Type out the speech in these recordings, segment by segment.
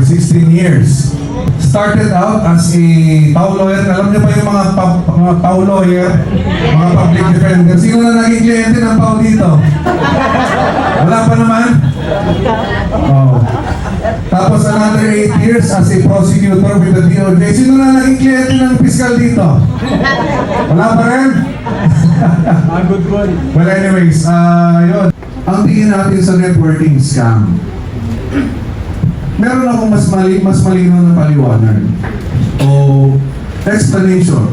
for 16 years. Started out as a PAW lawyer. Alam niyo pa yung mga, pa, mga PAW lawyer, mga public defender. Sino na naging kliyente ng PAW dito? Wala pa naman? Oh. Tapos another 8 years as a prosecutor with the DOJ. Sino na naging kliyente ng fiscal dito? Wala pa rin? Good one. Well anyways, ah yun. Ang tingin natin sa networking scam. Meron akong mas mali mas malinaw na paliwanag o explanation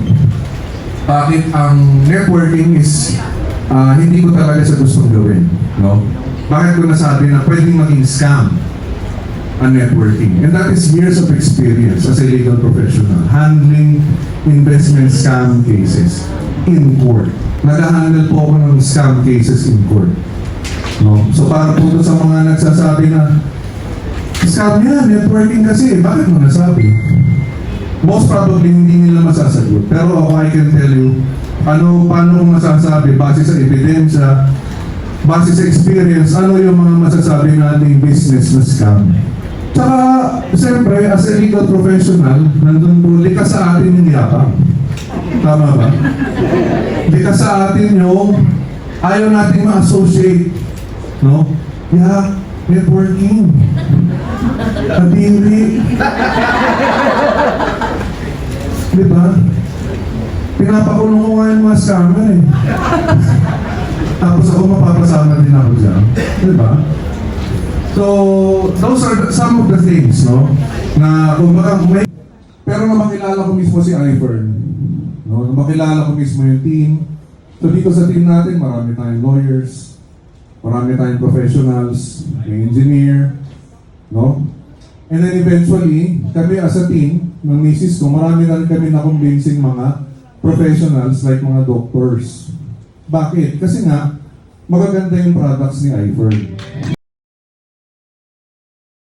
bakit ang networking is ah, hindi ko talaga sa gustong gawin, no? Bakit ko nasabi na pwedeng maging scam ang networking? And that is years of experience as a legal professional handling investment scam cases in court. Nag-handle po ako ng scam cases in court. No? So para po sa mga nagsasabi na scam yan, networking kasi, bakit mo nasabi? Most probably hindi nila masasagot. Pero ako I can tell you, ano, paano ko masasabi, base sa ebidensya, base sa experience, ano yung mga masasabi nating business na scam. Tsaka, siyempre, as a legal professional, nandun po, likas sa atin yung yapang. Tama ba? Likas sa atin yung ayaw nating ma-associate. No? Yeah, networking. Kadiri. Di ba? Pinapakulong ko nga yung mga scammer eh. Tapos ako mapapasama din ako dyan. Di ba? So, those are some of the things, no? Na kumbaga, may... Pero nung makilala ko mismo si Ivern, no? Makilala ko mismo yung team, so dito sa team natin, marami tayong lawyers, marami tayong professionals, may engineer, no? And then eventually, kami as a team, ng misis ko, marami na rin kami na-convincing mga professionals like mga doctors. Bakit? Kasi nga, magaganda yung products ni Ivern.